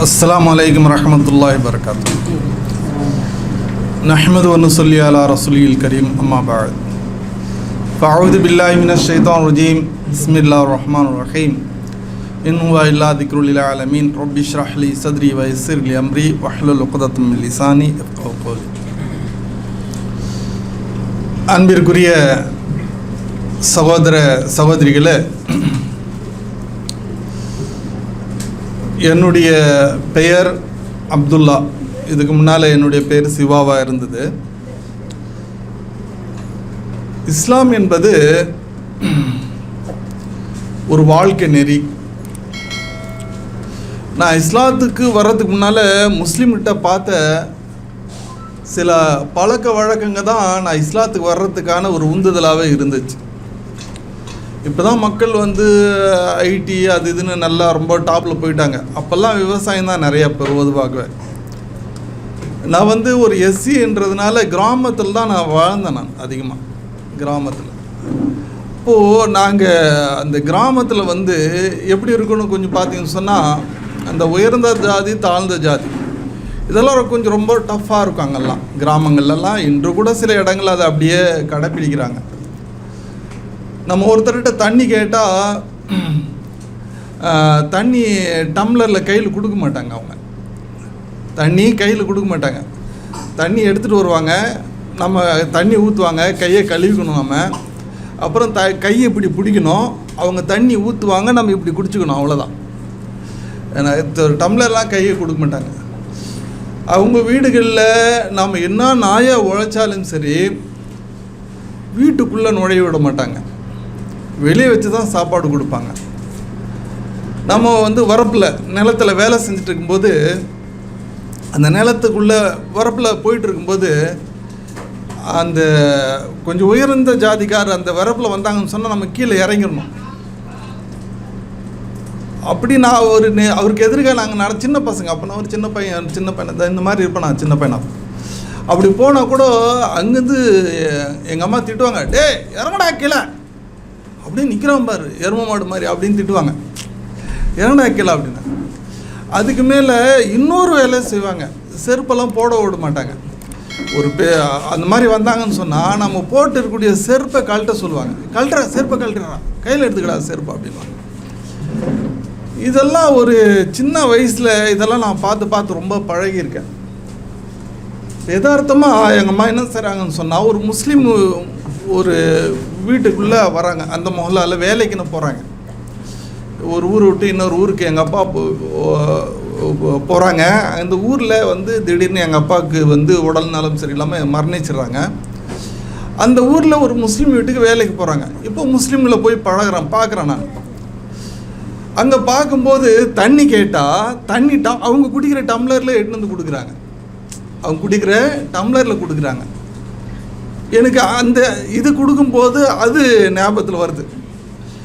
السلام عليكم ورحمة الله وبركاته. نحمد ونصلي على رسوله الكريم أما بعد. فأعوذ بالله من الشيطان الرجيم بسم الله الرحمن الرحيم إن هو إلا ذكر للعالمين رب اشرح لي صدري ويسر لي أمري واحلل عقدة من لساني يفقهوا قولي அன்பிற்குரிய சகோதர சகோதரிகளே என்னுடைய பெயர் அப்துல்லா இதுக்கு முன்னால் என்னுடைய பெயர் சிவாவாக இருந்தது இஸ்லாம் என்பது ஒரு வாழ்க்கை நெறி. நான் இஸ்லாத்துக்கு வர்றதுக்கு முன்னால் முஸ்லீம்கிட்ட பார்த்த சில பழக்க வழக்கங்க தான் நான் இஸ்லாத்துக்கு வர்றதுக்கான ஒரு உந்துதலாகவே இருந்துச்சு. இப்போ தான் மக்கள் வந்து ஐடி அது இதுன்னு நல்லா ரொம்ப டாப்பில் போயிட்டாங்க. அப்போல்லாம் விவசாயம் தான் நிறையா பொதுவாகவே. நான் வந்து ஒரு எஸ்சின்றதுனால கிராமத்தில் தான் நான் வாழ்ந்தேன் நான் அதிகமாக கிராமத்தில். இப்போது நாங்கள் அந்த கிராமத்தில் வந்து எப்படி இருக்கணும் கொஞ்சம் பார்த்தீங்கன்னு சொன்னால் அந்த உயர்ந்த ஜாதி தாழ்ந்த ஜாதி இதெல்லாம் கொஞ்சம் ரொம்ப டஃப்பாக இருக்கும் அங்கெல்லாம் கிராமங்கள்லாம் இன்று கூட சில இடங்கள் அதை அப்படியே கடைப்பிடிக்கிறாங்க. நம்ம ஒருத்தர்கிட்ட தண்ணி கேட்டால் தண்ணி டம்ளரில் கையில் கொடுக்க மாட்டாங்க அவங்க. தண்ணி கையில் கொடுக்க மாட்டாங்க. தண்ணி எடுத்துகிட்டு வருவாங்க. நம்ம தண்ணி ஊற்றுவாங்க கையை கழுவிக்கணும் நம்ம. அப்புறம் த கையை இப்படி பிடிக்கணும் அவங்க தண்ணி ஊற்றுவாங்க நம்ம இப்படி குடிச்சுக்கணும் அவ்வளோதான் ஏன்னா டம்ளர்லாம் கையை கொடுக்க மாட்டாங்க. அவங்க வீடுகளில் நம்ம என்ன நாயாக உழைச்சாலும் சரி வீட்டுக்குள்ளே நுழைய விட மாட்டாங்க. வெளியே வச்சு தான் சாப்பாடு கொடுப்பாங்க. நம்ம வந்து வரப்பில் நிலத்தில் வேலை செஞ்சுட்டு இருக்கும்போது அந்த நிலத்துக்குள்ளே வரப்பில் போயிட்டு இருக்கும்போது அந்த கொஞ்சம் உயர்ந்த ஜாதிக்கார் அந்த வரப்பில் வந்தாங்கன்னு சொன்னால் நம்ம கீழே இறங்கிடணும். அப்படி நான் ஒரு நே- அவருக்கு எதிர்க்க நாங்கள் நான் சின்ன பசங்க. அப்போ நான் ஒரு சின்ன பையன் சின்ன பையன். தான் இந்த மாதிரி இருப்பேன் நான் சின்ன பையனா. அப்படி போனால் கூட அங்கேருந்து எங்கள் அம்மா திட்டுவாங்க டேய் இறங்கடா கீழே. அப்படின்னு நிற்கிறோம் பாரு எரும மாடு மாதிரி அப்படின்னு திட்டுவாங்க. இறங்கடா கீழே அப்படின்னு. அதுக்கு மேலே இன்னொரு வேலை செய்வாங்க. செருப்பெல்லாம் போட விட மாட்டாங்க. ஒரு பே அந்த மாதிரி வந்தாங்கன்னு சொன்னால் நம்ம போட்டு இருக்கக்கூடிய செருப்பை கழட்ட சொல்லுவாங்க. கழட்டுறா செருப்பை கழட்டுறா. கையில் எடுத்துக்கடா செருப்பு அப்படின்வாங்க இதெல்லாம் ஒரு சின்ன வயசில் இதெல்லாம் நான் பார்த்து பார்த்து ரொம்ப பழகியிருக்கேன். யதார்த்தமாக எங்கள் அம்மா என்ன செய்கிறாங்கன்னு சொன்னால் ஒரு முஸ்லீம் ஒரு வீட்டுக்குள்ளே வராங்க. அந்த மொஹல்லாவில் வேலைக்குன்னு போகிறாங்க ஒரு ஊர் விட்டு இன்னொரு ஊருக்கு எங்கள் அப்பா போகிறாங்க அந்த ஊரில் வந்து திடீர்னு எங்கள் அப்பாவுக்கு வந்து உடல் நலம் சரியில்லாமல் மரணிச்சிடுறாங்க. அந்த ஊரில் ஒரு முஸ்லீம் வீட்டுக்கு வேலைக்கு போகிறாங்க இப்போ முஸ்லீம்களை போய் பழகுறேன் பார்க்குறேன் நான். அங்கே பார்க்கும்போது தண்ணி கேட்டால் தண்ணி டம் அவங்க குடிக்கிற டம்ளரில் எடுத்து வந்து கொடுக்குறாங்க. அவங்க குடிக்கிற டம்ளரில் கொடுக்குறாங்க. எனக்கு அந்த இது கொடுக்கும்போது அது ஞாபகத்தில் வருது.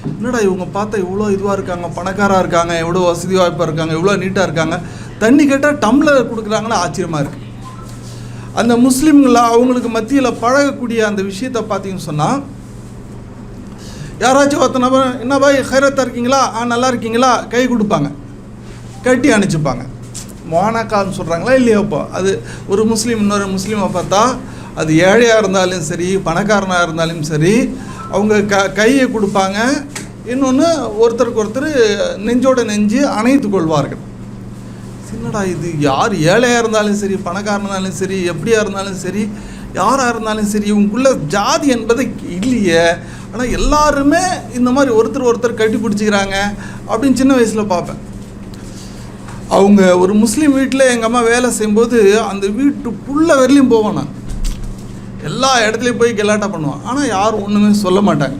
என்னடா இவங்க பார்த்தா இவ்வளோ இதுவாக இருக்காங்க பணக்காராக இருக்காங்க எவ்வளோ வசதி வாய்ப்பாக இருக்காங்க எவ்வளோ நீட்டாக இருக்காங்க. தண்ணி கேட்டால் டம்ளர் கொடுக்குறாங்கன்னு ஆச்சரியமாக இருக்குது அந்த முஸ்லீம்கள அவங்களுக்கு மத்தியில் பழகக்கூடிய அந்த விஷயத்தை பார்த்தீங்கன்னு சொன்னால் யாராச்சும் ஒருத்த நபர் என்ன பாய் ஹைரத்தாக இருக்கீங்களா? ஆ நல்லா இருக்கீங்களா? கை கொடுப்பாங்க. கட்டி அனுப்பிச்சுப்பாங்க மோனாக்கான்னு சொல்கிறாங்களா இல்லையாப்போ அது ஒரு முஸ்லீம் இன்னொரு முஸ்லீமை பார்த்தா அது ஏழையாக இருந்தாலும் சரி பணக்காரனாக இருந்தாலும் சரி அவங்க க கையை கொடுப்பாங்க. இன்னொன்று ஒருத்தருக்கு ஒருத்தர் நெஞ்சோட நெஞ்சு அணைத்து கொள்வார்கள். என்னடா இது? யார் ஏழையாக இருந்தாலும் சரி பணக்காரனாக இருந்தாலும் சரி எப்படியா இருந்தாலும் சரி யாராக இருந்தாலும் சரி இவங்களுக்குள்ள ஜாதி என்பது இல்லையே. ஆனால் எல்லாருமே இந்த மாதிரி ஒருத்தர் ஒருத்தர் கட்டி பிடிச்சிக்கிறாங்க அப்படின்னு சின்ன வயசில் பார்ப்பேன். அவங்க ஒரு முஸ்லீம் வீட்டில் எங்கள் அம்மா வேலை செய்யும்போது அந்த வீட்டுக்குள்ளே வரலையும் போவேன் நான். எல்லா இடத்துலையும் போய் கெலாட்டா பண்ணுவான். ஆனால் யாரும் ஒன்றுமே சொல்ல மாட்டாங்க.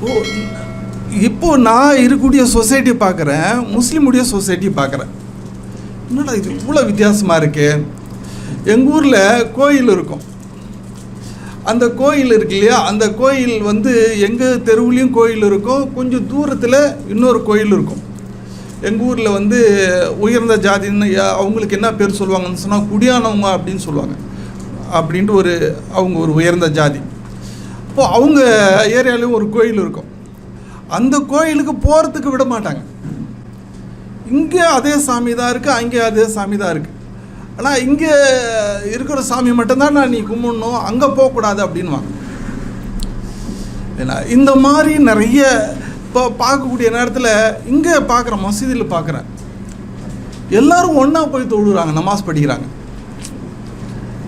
ஓ இப்போ நான் இருக்கக்கூடிய சொசைட்டி பார்க்குறேன் முஸ்லீமுடைய சொசைட்டி பார்க்குறேன் என்னடா இது இவ்வளோ வித்தியாசமாக இருக்குது எங்கள் ஊரில் கோயில் இருக்கும். அந்த கோயில் இருக்கு இல்லையா? அந்த கோயில் வந்து எங்கள் தெருவுலேயும் கோயில் இருக்கும் கொஞ்சம் தூரத்தில் இன்னொரு கோயில் இருக்கும். எங்கள் ஊரில் வந்து உயர்ந்த ஜாதின்னு யா- அவங்களுக்கு என்ன பேர் சொல்லுவாங்கன்னு சொன்னால் குடியானவங்க அப்படின்னு சொல்லுவாங்க. அப்படின்ட்டு ஒரு அவங்க ஒரு உயர்ந்த ஜாதி. இப்போது அவங்க ஏரியாலையும் ஒரு கோயில் இருக்கும். அந்த கோயிலுக்கு போகிறதுக்கு விட மாட்டாங்க. இங்கே அதே சாமி தான் இருக்குது அங்கே அதே சாமி தான் இருக்குது ஆனால் இங்கே இருக்கிற சாமி மட்டும்தான் நான் நீ கும்பிடணும் அங்கே போகக்கூடாது அப்படின்வாங்க ஏன்னா இந்த மாதிரி நிறைய இப்போ பார்க்கக்கூடிய நேரத்தில் இங்கே பார்க்குறேன் மசீதியில் பார்க்குறேன் எல்லாரும் ஒன்றா போய் தொழுகிறாங்க நமாஸ் படிக்கிறாங்க.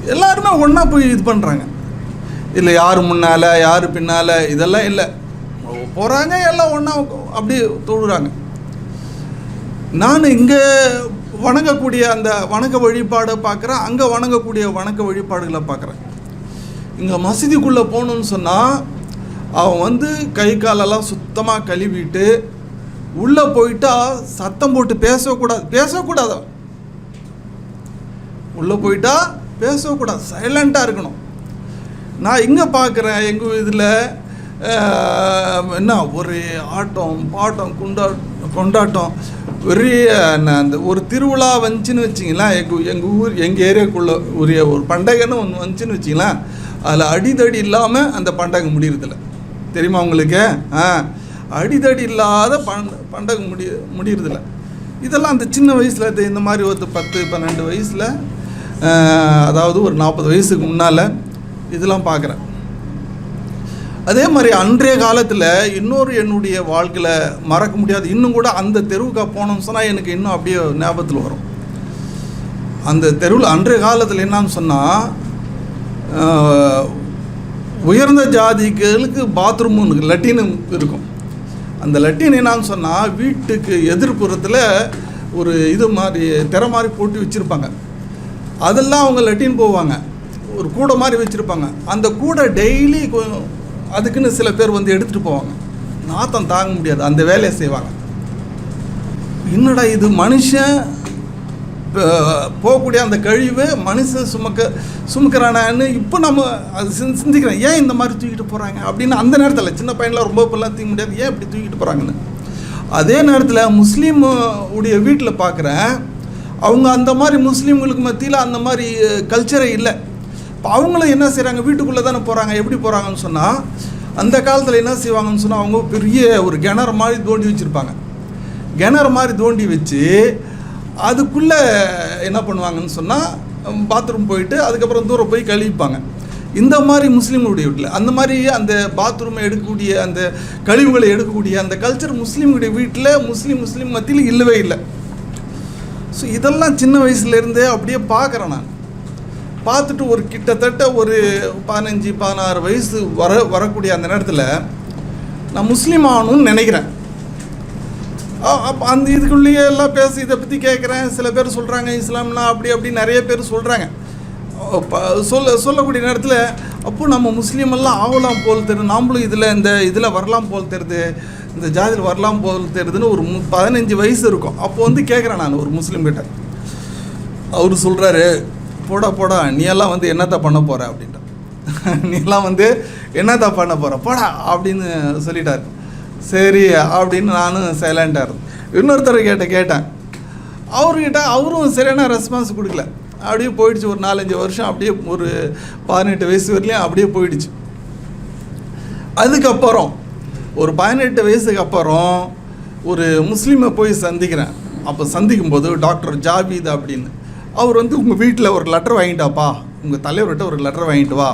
எல்லாருமே ஒன்றா போய் இது பண்ணுறாங்க இல்லை யார் முன்னால் யார் பின்னால் இதெல்லாம் இல்லை. போகிறாங்க எல்லாம் ஒன்றா அப்படியே தொழுகிறாங்க நான் இங்கே வணங்கக்கூடிய அந்த வணக்க வழிபாடை பார்க்குறேன் அங்கே வணங்கக்கூடிய வணக்க வழிபாடுகளை பார்க்குறேன் இங்கே மசீதிக்குள்ளே போகணுன்னு சொன்னால் அவன் வந்து கை காலெல்லாம் சுத்தமாக கழுவிட்டு உள்ளே போயிட்டா சத்தம் போட்டு பேசக்கூடாது. பேசக்கூடாது உள்ளே போயிட்டா பேசக்கூடாது. சைலண்ட்டாக இருக்கணும். நான் இங்கே பார்க்குறேன் எங்கள் இதில் என்ன ஒரு ஆட்டம் பாட்டம் குண்டா கொண்டாட்டம் பெரிய என்ன அந்த ஒரு திருவிழா வந்துச்சுன்னு வச்சிங்களேன் எங்கள் எங்கள் ஊர் எங்கள் ஏரியாக்குள்ளே உரிய ஒரு பண்டகைன்னு ஒன்று வந்துச்சுன்னு வச்சிங்களேன் அதில் அடிதடி இல்லாமல் அந்த பண்டகை முடியறதில்ல. தெரியுமா உங்களுக்கு? ஆ அடிதடி இல்லாத பண்ட பண்டகை முடிய முடியறதில்ல. இதெல்லாம் அந்த சின்ன வயசில் இந்த மாதிரி ஒரு பத்து பன்னெண்டு வயசில் அதாவது ஒரு நாற்பது வயசுக்கு முன்னால் இதெல்லாம் பார்க்குறேன் அதே மாதிரி அன்றைய காலத்தில் இன்னொரு என்னுடைய வாழ்க்கையில் மறக்க முடியாது. இன்னும் கூட அந்த தெருவுக்கு போனோம்னு சொன்னால் எனக்கு இன்னும் அப்படியே ஞாபகத்தில் வரும். அந்த தெருவில் அன்றைய காலத்தில் என்னன்னு சொன்னால் உயர்ந்த ஜாதிகளுக்கு பாத்ரூமும் லட்டினும் இருக்கும். அந்த லட்டின் என்னன்னு சொன்னால் வீட்டுக்கு எதிர்ப்புறத்தில் ஒரு இது மாதிரி திற மாதிரி போட்டு வச்சுருப்பாங்க. அதெல்லாம் அவங்க லட்டின் போவாங்க. ஒரு கூடை மாதிரி வச்சுருப்பாங்க. அந்த கூடை டெய்லி அதுக்குன்னு சில பேர் வந்து எடுத்துகிட்டு போவாங்க. நாத்தம் தாங்க முடியாது. அந்த வேலையை செய்வாங்க. என்னடா இது? மனுஷன் போகக்கூடிய அந்த கழிவு மனுஷன் சுமக்க சுமக்கிறானான்னு இப்போ நம்ம அது சிந்திக்கிறேன் ஏன் இந்த மாதிரி தூக்கிட்டு போகிறாங்க அப்படின்னு அந்த நேரத்தில் சின்ன பையனில் ரொம்ப இப்பெல்லாம் தூக்க முடியாது. ஏன் இப்படி தூக்கிட்டு போகிறாங்கன்னு அதே நேரத்தில் முஸ்லீம் உடைய வீட்டில் பார்க்குறேன் அவங்க அந்த மாதிரி முஸ்லீம்களுக்கு மத்தியில் அந்த மாதிரி கல்ச்சரே இல்லை. இப்போ அவங்களும் என்ன செய்கிறாங்க வீட்டுக்குள்ளே தானே போகிறாங்க எப்படி போகிறாங்கன்னு சொன்னால் அந்த காலத்தில் என்ன செய்வாங்கன்னு சொன்னால் அவங்க பெரிய ஒரு கிணறு மாதிரி தோண்டி வச்சுருப்பாங்க. கிணறு மாதிரி தோண்டி வச்சு அதுக்குள்ளே என்ன பண்ணுவாங்கன்னு சொன்னால் பாத்ரூம் போயிட்டு அதுக்கப்புறம் தூரம் போய் கழுவிப்பாங்க. இந்த மாதிரி முஸ்லீம்களுடைய வீட்டில் அந்த மாதிரி அந்த பாத்ரூமை எடுக்கக்கூடிய அந்த கழிவுகளை எடுக்கக்கூடிய அந்த கல்ச்சர் முஸ்லீம்களுடைய வீட்டில் முஸ்லீம் முஸ்லீம் மத்தியில் இல்லவே இல்லை. ஸோ இதெல்லாம் சின்ன வயசுலேருந்தே அப்படியே பார்க்குறேன் நான். பார்த்துட்டு ஒரு கிட்டத்தட்ட ஒரு பதினஞ்சு பதினாறு வயசு வர வரக்கூடிய அந்த நேரத்தில் நான் முஸ்லீம் ஆகணும்னு நினைக்கிறேன். அப்போ அந்த இதுக்குள்ளேயே எல்லாம் பேசி இதை பற்றி கேட்குறேன். சில பேர் சொல்கிறாங்க இஸ்லாம்னா அப்படி அப்படி நிறைய பேர் சொல்கிறாங்க சொல்ல சொல்லக்கூடிய நேரத்தில் அப்போ நம்ம முஸ்லீமெல்லாம் ஆகலாம் போல் தெரியுது. நாமளும் இதில் இந்த இதில் வரலாம் போல் தெரியுது. இந்த ஜாதியில் வரலாம் போல் தெரியுதுன்னு ஒரு மு பதினஞ்சு வயசு இருக்கும். அப்போ வந்து கேட்குறேன் நான் ஒரு முஸ்லீம் கிட்ட. அவர் சொல்கிறாரு போடா போடா நீ எல்லாம் வந்து என்னத்த பண்ண போகிற அப்படின்ட்டு. நீ எல்லாம் வந்து என்னத்த பண்ண போகிற போடா அப்படின்னு சொல்லிட்டாரு. சரி அப்படின்னு நானும் சைலண்டாக இருந்தேன். இன்னொருத்தர் கேட்ட கேட்டேன். அவர்கிட்ட அவரும் சரியான ரெஸ்பான்ஸ் கொடுக்கல. அப்படியே போயிடுச்சு. ஒரு நாலஞ்சு வருஷம் அப்படியே ஒரு பதினெட்டு வயசு வரலையும் அப்படியே போயிடுச்சு. அதுக்கப்புறம் ஒரு பதினெட்டு வயசுக்கு அப்புறம் ஒரு முஸ்லீமை போய் சந்திக்கிறேன். அப்போ சந்திக்கும்போது டாக்டர் ஜாபீத் அப்படின்னு. அவர் வந்து உங்கள் வீட்டில் ஒரு லெட்டர் வாங்கிட்டாப்பா. உங்கள் தலைவர்கிட்ட ஒரு லெட்டர் வாங்கிட்டு வா.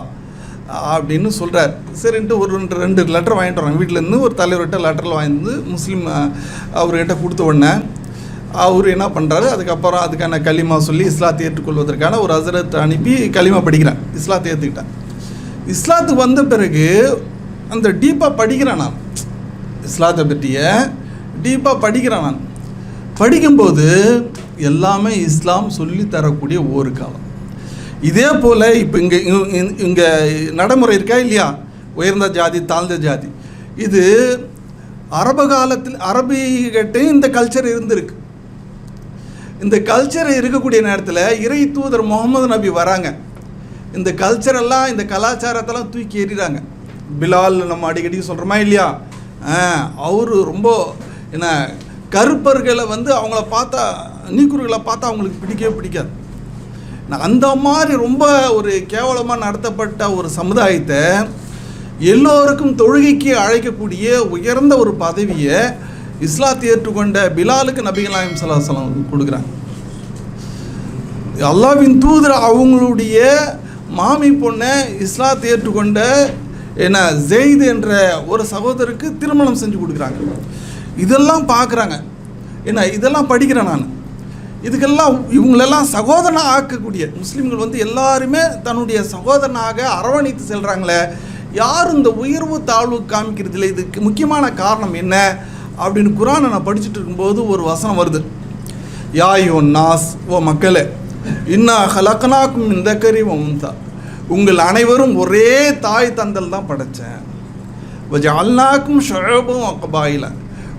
அப்படின்னு சொல்கிறார் சரின்ட்டு ஒரு ரெண்டு ரெண்டு லெட்டர் வாங்கிட்டு வராங்க. வீட்டிலேருந்து ஒரு தலைவர்கிட்ட லெட்டரில் வாங்கி முஸ்லீம் அவர்கிட்ட கொடுத்த உடனே அவர் என்ன பண்ணுறாரு அதுக்கப்புறம் அதுக்கான களிமா சொல்லி இஸ்லாத்தை ஏற்றுக்கொள்வதற்கான ஒரு அசரத்தை அனுப்பி களிமா படிக்கிறேன் இஸ்லாத்தை ஏற்றுக்கிட்டேன் இஸ்லாத்துக்கு வந்த பிறகு அந்த டீப்பாக படிக்கிறேன் நான் இஸ்லாத்தை பற்றிய டீப்பாக படிக்கிறேன் நான் படிக்கும்போது எல்லாமே இஸ்லாம் சொல்லி தரக்கூடிய ஒரு காலம். இதே போல் இப்போ இங்கே இங்கே நடைமுறை இருக்கா இல்லையா? உயர்ந்த ஜாதி தாழ்ந்த ஜாதி. இது அரபு காலத்தில் அரபிகிட்டையும் இந்த கல்ச்சர் இருந்திருக்கு. இந்த கல்ச்சர் இருக்கக்கூடிய நேரத்தில் இறை தூதர் முகமது நபி வராங்க. இந்த கல்ச்சரெல்லாம் இந்த கலாச்சாரத்தெல்லாம் தூக்கி எறிகிறாங்க பிலால் நம்ம அடிக்கடி சொல்கிறோமா இல்லையா? அவர் ரொம்ப என்ன கருப்பர்களை வந்து அவங்கள பார்த்தா நீக்குறுகளை பார்த்தா அவங்களுக்கு பிடிக்கவே பிடிக்காது. நான் அந்த மாதிரி ரொம்ப ஒரு கேவலமாக நடத்தப்பட்ட ஒரு சமுதாயத்தை எல்லோருக்கும் தொழுகைக்கு அழைக்கக்கூடிய உயர்ந்த ஒரு பதவியை இஸ்லாத்தை ஏற்றுக்கொண்ட பிலாலுக்கு நபிகள் நாயம் கொடுக்குறாங்க. அல்லாவின் தூதர் அவங்களுடைய மாமி பொண்ணை இஸ்லாத்தை ஏற்றுக்கொண்ட என்ன ஜெயித் என்ற ஒரு சகோதரருக்கு திருமணம் செஞ்சு கொடுக்குறாங்க. இதெல்லாம் பார்க்குறாங்க. என்ன இதெல்லாம் படிக்கிறேன் நான். இதுக்கெல்லாம் இவங்களெல்லாம் சகோதரனாக ஆக்கக்கூடிய முஸ்லீம்கள் வந்து எல்லாருமே தன்னுடைய சகோதரனாக அரவணைத்து செல்கிறாங்களே யார் இந்த உயர்வு தாழ்வு காமிக்கிறதுல இதுக்கு முக்கியமான காரணம் என்ன அப்படின்னு குரானை நான் படிச்சுட்டு இருக்கும்போது ஒரு வசனம் வருது. யாயோ நாஸ் ஓ மக்களே இன்னா ஹலக்கனாக்கும் இந்த கறி உம்தா உங்கள் அனைவரும் ஒரே தாய் தந்தல் தான் படைத்தேன் அல்லாக்கும் ஷழபும் அக்கபாயில்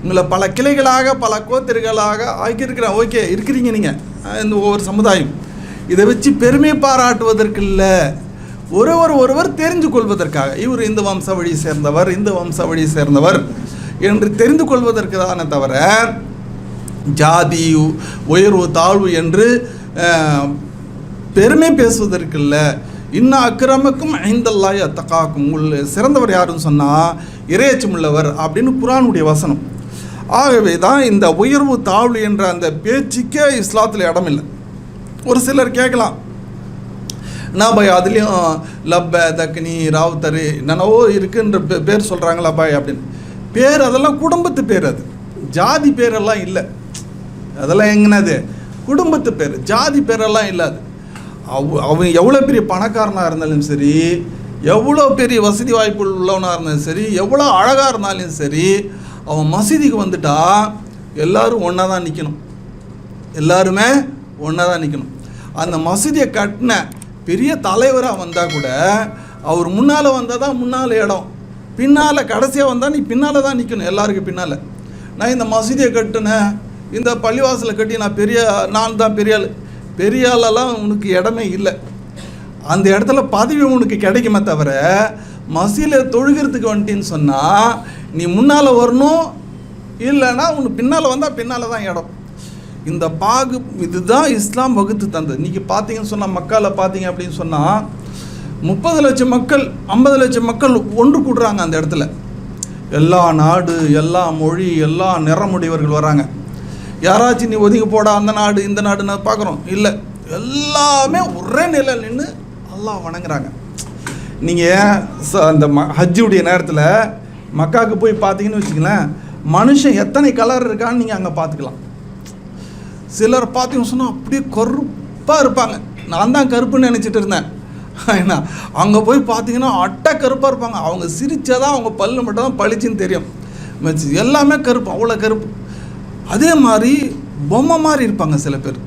உங்களை பல கிளைகளாக பல கோத்திரிகளாக ஆக்கியிருக்கிறேன். ஓகே இருக்கிறீங்க நீங்கள் இந்த ஒவ்வொரு சமுதாயம். இதை வச்சு பெருமை பாராட்டுவதற்கு இல்லை ஒருவர் ஒருவர் தெரிந்து கொள்வதற்காக. இவர் இந்த வம்சாவழியை சேர்ந்தவர் இந்த வம்சாவழியை சேர்ந்தவர் என்று தெரிந்து கொள்வதற்கு தானே தவிர ஜாதி உயர்வு தாழ்வு என்று பெருமை பெருமை பேசுவதற்கில்ல. இன்னும் அக்கிரமக்கும் ஐந்தல்லாய் அத்தக்காக்கும் உள்ள சிறந்தவர் யாருன்னு சொன்னால் இறையச்சம் உள்ளவர் அப்படின்னு குரானுடைய வசனம். ஆகவே தான் இந்த உயர்வு தாழ்வு என்ற அந்த பேச்சுக்கே இஸ்லாத்தில் இடமில்லை. ஒரு சிலர் கேட்கலாம். நான் பாய் அதுலேயும் லப்ப தக்னி ராவுத்தரு என்னென்னவோ இருக்குன்ற பே- பேர் சொல்கிறாங்களா பாய்? அப்படின்னு. பேர் அதெல்லாம் குடும்பத்து பேர் அது. ஜாதி பேரெல்லாம் இல்லை. அதெல்லாம் எங்கனது? குடும்பத்து பேர். ஜாதி பேரெல்லாம் இல்லை அது அவ அவன் எவ்வளோ பெரிய பணக்காரனாக இருந்தாலும் சரி எவ்வளோ பெரிய வசதி வாய்ப்பு உள்ளவனாக இருந்தாலும் சரி எவ்வளோ அழகாக இருந்தாலும் சரி அவன் மசீதிக்கு வந்துட்டா எல்லாரும் ஒன்றா தான் நிற்கணும் எல்லாருமே ஒன்றா தான் நிற்கணும் அந்த மசூதியை கட்டின பெரிய தலைவராக வந்தால் கூட அவர் முன்னால் வந்தால் தான் முன்னால் இடம். பின்னால் கடைசியாக வந்தால் நீ பின்னால் தான் நிற்கணும் எல்லாருக்கும் பின்னால். நான் இந்த மசூதியை கட்டினேன் இந்த பள்ளிவாசலை கட்டி நான் பெரிய நான் தான் பெரிய ஆள். பெரிய ஆளெல்லாம் உனக்கு இடமே இல்லை. அந்த இடத்துல பதவி உனக்கு கிடைக்குமே தவிர மசீதியில் தொழுகிறதுக்கு வந்துட்டின்னு சொன்னால் நீ முன்னால் வரணும் இல்லைன்னா உனக்கு பின்னால் வந்தால் பின்னால் தான் இடம். இந்த பாகு இதுதான் இஸ்லாம் வகுத்து தந்தது. இன்றைக்கி பார்த்தீங்கன்னு சொன்னால் மக்களை பார்த்தீங்க அப்படின்னு சொன்னால் முப்பது லட்சம் மக்கள் ஐம்பது லட்சம் மக்கள் ஒன்று கூடுறாங்க அந்த இடத்துல. எல்லா நாடு எல்லா மொழி எல்லா நிறமுடையவர்கள் வராங்க. யாராச்சும் நீ ஒதுங்கி போடா அந்த நாடு இந்த நாடு நான் பார்க்குறோம். இல்லை. எல்லாமே ஒரே நிலையில் நின்று எல்லாம் வணங்குறாங்க. நீங்கள் அந்த ம ஹஜ்ஜுடைய நேரத்தில் மக்காவுக்கு போய் பார்த்தீங்கன்னு வச்சுக்கலேன் மனுஷன் எத்தனை கலர் இருக்கான்னு நீங்கள் அங்கே பார்த்துக்கலாம். சிலர் பார்த்தீங்கன்னு சொன்னால் அப்படியே கருப்பாக இருப்பாங்க. நான் தான் கருப்புன்னு நினச்சிட்டு இருந்தேன். ஏன்னா அங்கே போய் பார்த்தீங்கன்னா அட்டை கருப்பாக இருப்பாங்க. அவங்க சிரிச்சாதான் அவங்க பல்லு மட்டும் தான் பளிச்சுன்னு தெரியும். எல்லாமே கருப்பு. அவ்வளோ கருப்பு. அதே மாதிரி பொம்மை மாதிரி இருப்பாங்க சில பேர்.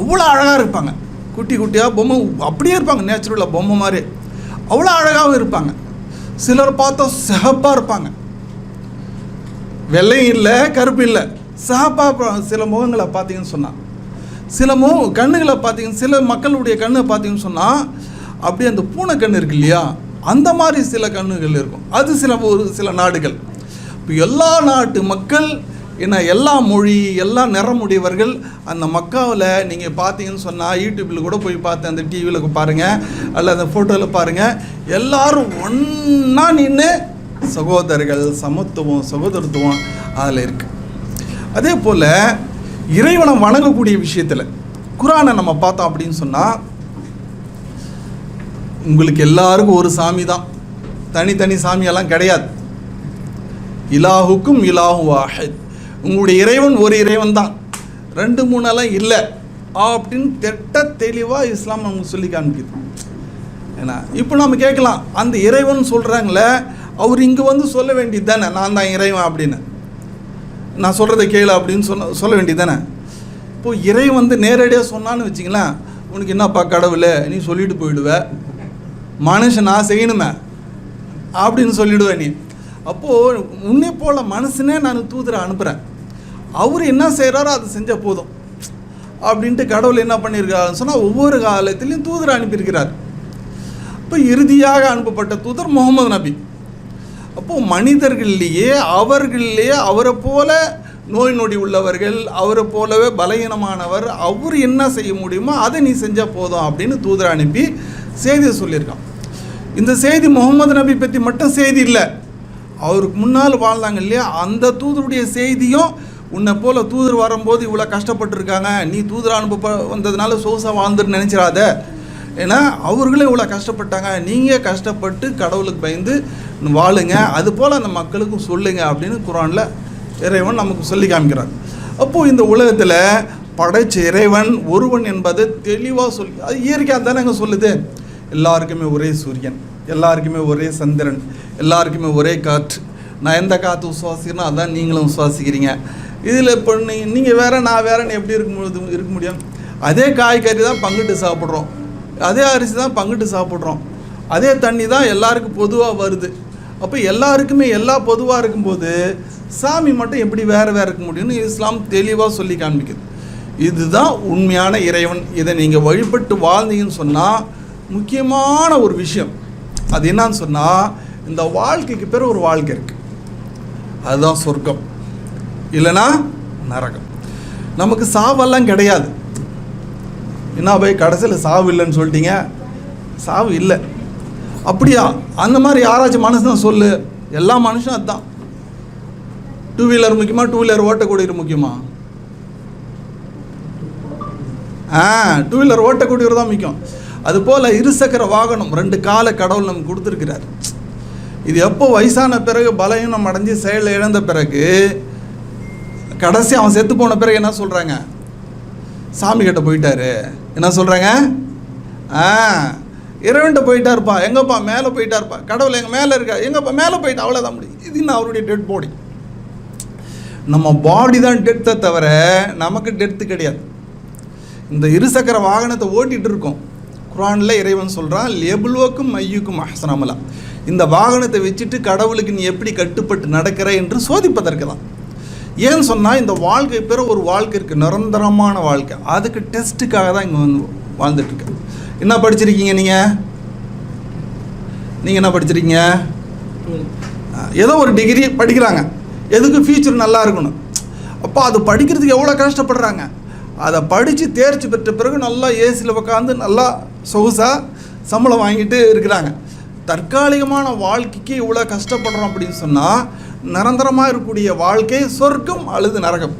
அவ்வளோ அழகாக இருப்பாங்க. குட்டி குட்டியாக பொம்மை அப்படியே இருப்பாங்க நேச்சுரலாக பொம்மை மாதிரி அவ்வளோ அழகாகவும் இருப்பாங்க. சிலர் பார்த்தா சிகப்பாக இருப்பாங்க. வெள்ளையும் இல்லை கருப்பு இல்லை. சிகப்பாக சில முகங்களை பார்த்தீங்கன்னு சொன்னால் சில மு கண்ணுகளை பார்த்தீங்க சில மக்களுடைய கண்ணை பார்த்தீங்கன்னு சொன்னால் அப்படியே அந்த பூனை கண் இருக்கு இல்லையா? அந்த மாதிரி சில கண்ணுகள் இருக்கும். அது சில ஒரு சில நாடுகள். இப்போ எல்லா நாட்டு மக்கள் என்ன எல்லா மொழி எல்லா நிறமுடையவர்கள் அந்த மக்காவில் நீங்கள் பார்த்தீங்கன்னு சொன்னால் யூடியூப்பில் கூட போய் பார்த்து அந்த டிவியில் பாருங்கள் அல்ல அந்த ஃபோட்டோவில் பாருங்கள் எல்லாரும் ஒன்றா நின்று சகோதரர்கள் சமத்துவம் சகோதரத்துவம் அதில் இருக்குது அதே போல் இறைவனை வணங்கக்கூடிய விஷயத்தில் குரானை நம்ம பார்த்தோம் அப்படின்னு சொன்னால் உங்களுக்கு எல்லாருக்கும் ஒரு சாமி தான் தனித்தனி சாமியெல்லாம் கிடையாது. இலாஹுக்கும் இலாஹு வாஹித். உங்களுடைய இறைவன் ஒரு இறைவன் தான் ரெண்டு மூணெல்லாம் இல்லை. அப்படின்னு திட்ட தெளிவாக இஸ்லாம் நமக்கு சொல்லி காமிக்குது. ஏன்னா இப்போ நம்ம கேட்கலாம் அந்த இறைவன் சொல்கிறாங்களே அவர் இங்கே வந்து சொல்ல வேண்டியது தானே? நான் தான் இறைவன் அப்படின்னு. நான் சொல்கிறத கேளு அப்படின்னு சொன்ன சொல்ல வேண்டியது தானே? இப்போது இறை வந்து நேரடியாக சொன்னான்னு வச்சிங்களேன் உனக்கு என்னப்பா கடவுள் நீ சொல்லிட்டு போயிடுவ. மனுஷன் நான் செய்யணுமே அப்படின்னு சொல்லிவிடுவேன் நீ. அப்போது உன்னை போல மனுஷனே நான் தூதரை அனுப்புகிறேன் அவர் என்ன செய்கிறாரோ அதை செஞ்சால் போதும். அப்படின்ட்டு கடவுள் என்ன பண்ணியிருக்காருன்னு சொன்னால் ஒவ்வொரு காலத்திலையும் தூதர் அனுப்பியிருக்கிறார். அப்போ இறுதியாக அனுப்பப்பட்ட தூதர் முகமது நபி. அப்போது மனிதர்கள்லேயே அவர்களிலேயே அவரை போல நோய் நொடி உள்ளவர்கள் அவரை போலவே பலகீனமானவர் அவர் என்ன செய்ய முடியுமோ அதை நீ செஞ்சால் போதும் அப்படின்னு தூதரை அனுப்பி செய்தியை சொல்லியிருக்கான். இந்த செய்தி முகமது நபி பற்றி மட்டும் செய்தி இல்லை. அவருக்கு முன்னால் வாழ்ந்தாங்க இல்லையா? அந்த தூதருடைய செய்தியும் உன்னை போல தூதர் வரும்போது இவ்வளோ கஷ்டப்பட்டுருக்காங்க. நீ தூதர் அனுப்ப வந்ததுனால சோசா வாழ்ந்துட்டு நினச்சிடாத. ஏன்னா அவர்களும் இவ்வளோ கஷ்டப்பட்டாங்க. நீங்கள் கஷ்டப்பட்டு கடவுளுக்கு பயந்து வாழுங்க. அது போல் அந்த மக்களுக்கும் சொல்லுங்க அப்படின்னு குரானில் இறைவன் நமக்கு சொல்லி காமிக்கிறார். அப்போது இந்த உலகத்தில் படைச்ச இறைவன் ஒருவன் என்பதை தெளிவாக சொல்லி அது இயற்கையாக தானே அங்கே சொல்லுது. எல்லாருக்குமே ஒரே சூரியன் எல்லாருக்குமே ஒரே சந்திரன் எல்லாருக்குமே ஒரே காற்று. நான் எந்த காற்று சுவாசிக்கிறேனோ அதான் நீங்களும் சுவாசிக்கிறீங்க இதில் இப்போ நீங்கள் நீங்கள் வேறு நான் வேறன்னு எப்படி இருக்க முடியும் இருக்க முடியும்? அதே காய்கறி தான் பங்கிட்டு சாப்பிட்றோம். அதே அரிசி தான் பங்கிட்டு சாப்பிட்றோம். அதே தண்ணி தான் எல்லாருக்கும் பொதுவாக வருது. அப்போ எல்லாருக்குமே எல்லா பொதுவாக இருக்கும்போது சாமி மட்டும் எப்படி வேறு வேறு இருக்க முடியும்னு இஸ்லாம் தெளிவாக சொல்லி காண்பிக்குது. இதுதான் உண்மையான இறைவன். இதை நீங்கள் வழிபட்டு வாழ்ந்தீங்கன்னு சொன்னால் முக்கியமான ஒரு விஷயம். அது என்னன்னு சொன்னால் இந்த வாழ்க்கைக்கு பிறகு ஒரு வாழ்க்கை இருக்குது அதுதான் சொர்க்கம். இல்லைன்னா நரகம். நமக்கு சாவெல்லாம் கிடையாது. என்ன போய் கடைசியில் சாவு இல்லைன்னு சொல்லிட்டீங்க? சாவு இல்லை. அப்படியா? அந்த மாதிரி யாராச்சும் மனுஷன் சொல்லு. எல்லா மனுஷனும் அதுதான் டூ வீலர் முக்கியமாக டூ வீலர் ஓட்டக்கூடியவர் முக்கியமா? ஆ டூ வீலர் ஓட்டக்கூடியவர் தான் முக்கியம். அதுபோல் இருசக்கர வாகனம் ரெண்டு கால கடவுள் நமக்கு கொடுத்துருக்கிறார். இது எப்போ வயசான பிறகு பலவீனம் அடைஞ்சு செயல் இழந்த பிறகு கடைசி அவன் செத்து போன பிறகு என்ன சொல்கிறாங்க சாமி கிட்ட போயிட்டாரு. என்ன சொல்கிறாங்க ஆ இறைவன்கிட்ட போயிட்டாருப்பா. எங்கப்பா? மேலே போயிட்டாருப்பா. கடவுள் எங்கள் மேலே இருக்கா? எங்கப்பா? மேலே போயிட்டா அவ்வளோதான் முடியும். இது இன்னும் அவருடைய டெட் பாடி நம்ம பாடி தான் டெத்தை தவிர நமக்கு டெத்து கிடையாது. இந்த இருசக்கர வாகனத்தை ஓட்டிகிட்டு இருக்கோம். குரானில் இறைவன் சொல்கிறான் லெபுல்வக்கும் மையுக்கும் அஹசனமலா இந்த வாகனத்தை வச்சுட்டு கடவுளுக்கு நீ எப்படி கட்டுப்பட்டு நடக்கிற என்று சோதிப்பதற்கு தான். ஏன்னு சொன்னால் இந்த வாழ்க்கை பேர் ஒரு வாழ்க்கை இருக்குது நிரந்தரமான வாழ்க்கை. அதுக்கு டெஸ்ட்டுக்காக தான் இங்கே வந்து வாழ்ந்துட்டுருக்கேன். என்ன படிச்சிருக்கீங்க நீங்கள் நீங்கள் என்ன படிச்சிருக்கீங்க? ஏதோ ஒரு டிகிரி படிக்கிறாங்க. எதுக்கு ஃபியூச்சர் நல்லா இருக்கணும்? அப்போ அது படிக்கிறதுக்கு எவ்வளோ கஷ்டப்படுறாங்க? அதை படித்து தேர்ச்சி பெற்ற பிறகு நல்லா ஏசியில் உட்காந்து நல்லா சொகுசாக சம்பளம் வாங்கிட்டு இருக்கிறாங்க. தற்காலிகமான வாழ்க்கைக்கு இவ்வளோ கஷ்டப்படுறோம் அப்படின்னு சொன்னால் நிரந்தரமாக இருக்கக்கூடிய வாழ்க்கை சொர்க்கம் அல்லது நரகம்.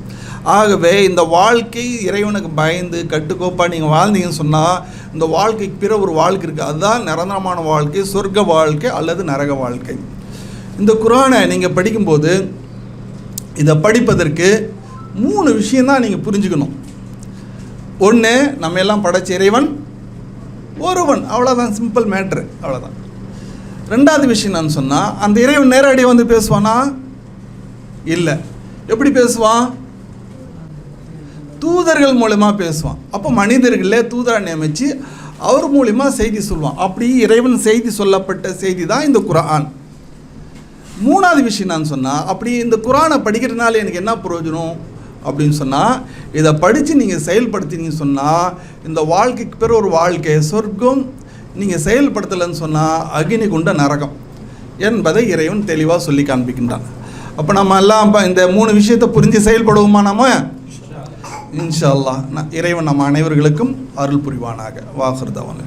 ஆகவே இந்த வாழ்க்கை இறைவனுக்கு பயந்து கட்டுக்கோப்பாக நீங்கள் வாழ்ந்தீங்கன்னு சொன்னால் இந்த வாழ்க்கைக்கு பிற ஒரு வாழ்க்கை இருக்குது அதுதான் நிரந்தரமான வாழ்க்கை சொர்க்க வாழ்க்கை அல்லது நரக வாழ்க்கை. இந்த குரானை நீங்கள் படிக்கும்போது இதை படிப்பதற்கு மூணு விஷயந்தான் நீங்கள் புரிஞ்சுக்கணும். ஒன்று நம்ம எல்லாம் படைச்ச இறைவன் ஒருவன். அவ்வளோதான் சிம்பிள் மேட்ரு அவ்வளோதான் ரெண்டாவது விஷயம் நான் சொன்னால் அந்த இறைவன் நேரடியாக வந்து பேசுவானா? இல்லை. எப்படி பேசுவான்? தூதர்கள் மூலயமா பேசுவான். அப்போ மனிதர்களே தூதரை நியமித்து அவர் மூலிமா செய்தி சொல்லுவான் அப்படி இறைவன் செய்தி சொல்லப்பட்ட செய்தி தான் இந்த குரான். மூணாவது விஷயம் நான் சொன்னால் அப்படி இந்த குரானை படிக்கிறதுனால எனக்கு என்ன பிரயோஜனம்? அப்படின்னு சொன்னால் இதை படித்து நீங்கள் செயல்படுத்தினீங்க சொன்னால் இந்த வாழ்க்கைக்கு பிற ஒரு வாழ்க்கை சொர்க்கம் நீங்கள் செயல்படுத்தலைன்னு சொன்னால் அக்னி குண்ட நரகம் என்பதை இறைவன் தெளிவாக சொல்லி காண்பிக்கின்றான். அப்போ நம்ம எல்லாம் இப்போ இந்த மூணு விஷயத்தை புரிஞ்சு செயல்படுவோமா நாம? இன்ஷா அல்லாஹ். இறைவன் நம்ம அனைவர்களுக்கும் அருள் புரிவானாக. வாகுர்தவன்